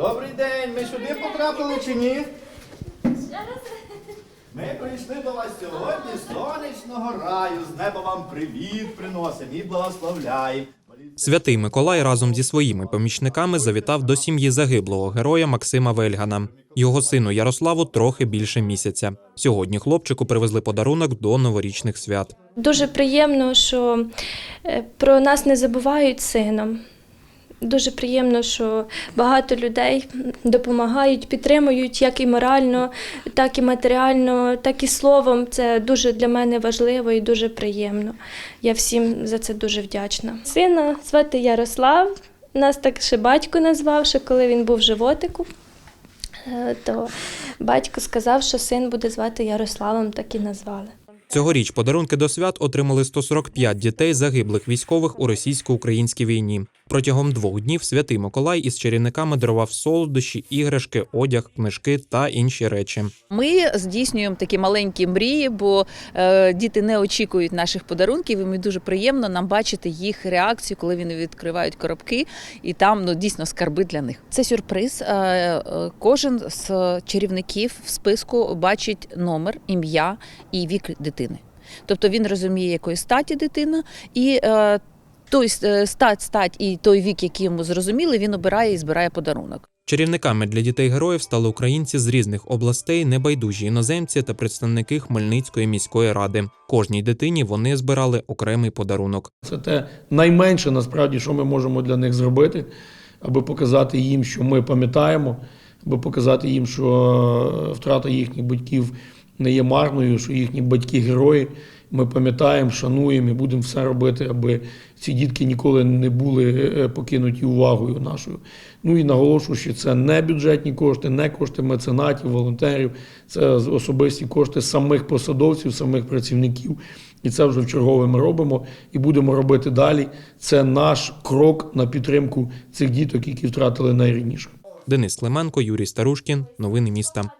Добрий день, ми сюди потрапили чи ні? Ми прийшли до вас сьогодні з сонячного раю. З неба вам привіт приносимо і благословляємо. Святий Миколай разом зі своїми помічниками завітав до сім'ї загиблого героя Максима Вельгана. Його сину Ярославу трохи більше місяця. Сьогодні хлопчику привезли подарунок до новорічних свят. Дуже приємно, що е, про нас не забувають сином. Дуже приємно, що багато людей допомагають, підтримують як і морально, так і матеріально, так і словом. Це дуже для мене важливо і дуже приємно. Я всім за це дуже вдячна. Сина звати Ярослав. Нас так ще батько назвав, що коли він був в животику, е, то батько сказав, що син буде звати Ярославом, так і назвали. Цьогоріч подарунки до свят отримали 145 дітей загиблих військових у російсько-українській війні. Протягом двох днів святий Миколай із чарівниками дарував солодощі, іграшки, одяг, книжки та інші речі. Ми здійснюємо такі маленькі мрії, бо е, діти не очікують наших подарунків. І мені дуже приємно нам бачити їх реакцію, коли вони відкривають коробки, і там ну дійсно скарби для них. Це сюрприз. Е, е, Кожен з чарівників в списку бачить номер, ім'я і вік дитини. Тобто він розуміє, якої статі дитина, і е, той е, стать, стать і той вік, який йому зрозуміли, він обирає і збирає подарунок. Чарівниками для дітей героїв стали українці з різних областей, небайдужі іноземці та представники Хмельницької міської ради. Кожній дитині вони збирали окремий подарунок. Це те найменше насправді, що ми можемо для них зробити, аби показати їм, що ми пам'ятаємо, аби показати їм, що е, втрата їхніх батьків не є марною, що їхні батьки герої. Ми пам'ятаємо, шануємо і будемо все робити, аби ці дітки ніколи не були е, покинуті увагою нашою. Ну і наголошую, що це не бюджетні кошти, не кошти меценатів, волонтерів, це особисті кошти самих посадовців, самих працівників. І це вже в чергове ми робимо і будемо робити далі. Це наш крок на підтримку цих діток, які втратили найрідніше. Денис Клименко, Юрій Старушкін. Новини міста.